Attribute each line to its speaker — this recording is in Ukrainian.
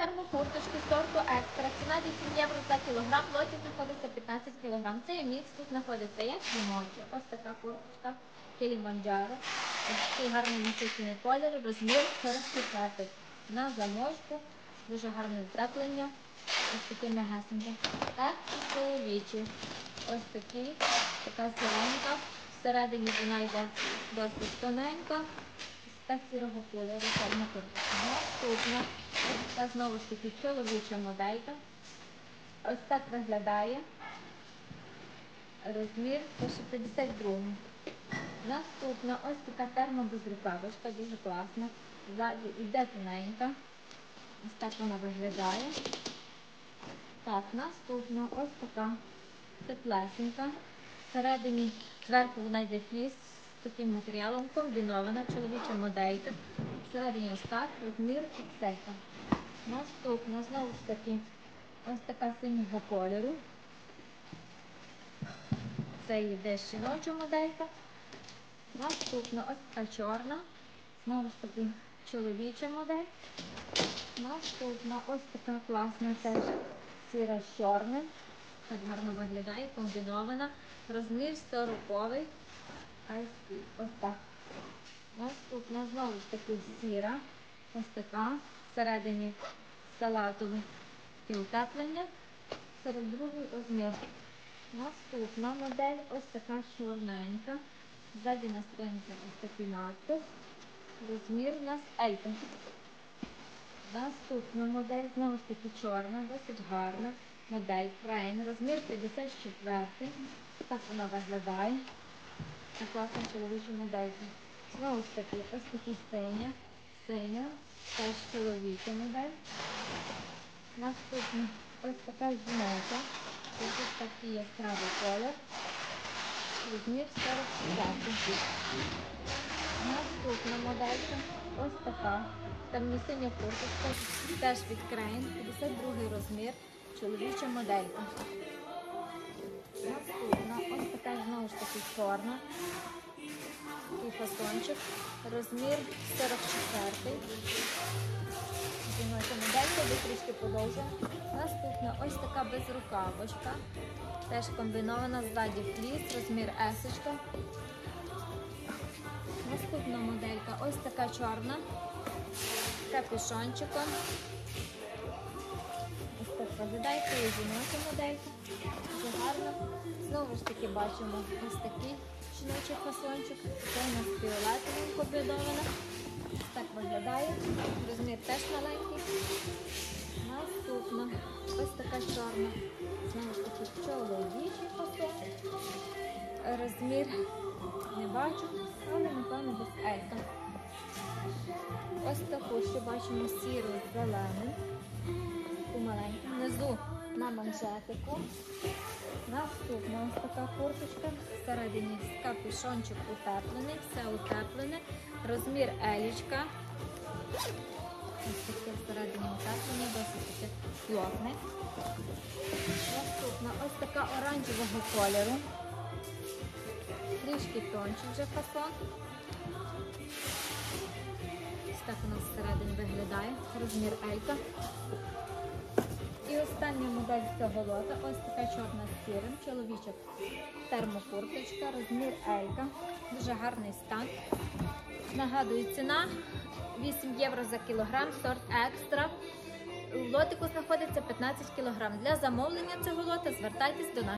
Speaker 1: Термокурточки сорту екстра. Ціна 8 євро за кілограм. В знаходиться 15 кілограм. Це є мікс. Тут знаходиться як жіночі. Ось така курточка Кіліманджаро. Ось такий гарний насичений колір. Розмір 44. На замочку. Дуже гарне зцеплення. Ось такі м'ягесенькі. Так, і чоловічі. Ось такі. Така сиренька. Всередині вона йде досить тоненька. Ось так сірого кольору термокурточка. Наступна. Ось знову ж таки чоловіча моделька. Ось так виглядає. Розмір пише 52. Наступна ось така термобезрукавочка, дуже класна. Ззаді йде тоненька. Ось так вона виглядає. Так, наступна ось така теплесенька. Всередині зверху вона йде фліс з таким матеріалом, комбінована чоловіча моделька. Всередині ось так, розмір ікселька. Наступна, знову ж таки, ось така синього кольору. Це йде жіноча моделька. Наступна ось така чорна. Знову ж таки чоловіча модель. Наступна ось така класна теж сіра з чорним. Так гарно виглядає, комбінована. Розмір 100. Ось так. Наступна знову ж таки сіра. Ось така. Всередині салатове і утеплення. Серед другий розмір. Наступна модель ось така чорненька. Ззаді на спинці ось такий надпис. Розмір у нас Елька. Наступна модель, знову ж таки чорна, досить гарна. Модель Фрейн, розмір 54. Так вона виглядає. Це класна чоловіча модель. Знову ж таки, ось такі синя. Синя, теж чоловіча модель. Наступна ось така жіноча. Ось такий яскравий колір. Розмір 44. Наступна моделька ось така. Темно-синя курточка, теж від Крейн, 52 розмір, чоловіча моделька. Наступна ось така знову ж таки чорна. Такий фасончик. Розмір 44. Жіноча моделька, де трішки подовжує. Наступна ось така безрукавочка. Теж комбінована ззаді фліс, розмір есочка. Наступна моделька ось така чорна, капюшончиком. Так виглядає, це є. Дуже гарно. Знову ж таки бачимо ось такий жіночий фасончик. Це у нас фіолетовим комбінована. Так виглядає. Розмір теж маленький. Наступна ось така чорна. Знову ж таки чоловічий фасон. Розмір не бачу, але напевно без елька. Ось таку ще бачимо сіру з зеленим. Таку маленьку. Внизу на манжетику. Наступна ось така курточка. Всередині капюшончик утеплений, все утеплене. Розмір елічка. Ось таке всередині утеплення, досить таке плотне. Наступна ось така оранжевого кольору. Трішки тончий вже фасон. Ось так у нас всередині виглядає. Розмір Елька. І остання модель цього лота. Ось така чорна з сірим. чоловічок термокурточка, розмір Елька. Дуже гарний стан. Нагадую, ціна 8 євро за кілограм, сорт екстра. У лотику знаходиться 15 кілограм. Для замовлення цього лота звертайтесь до нас.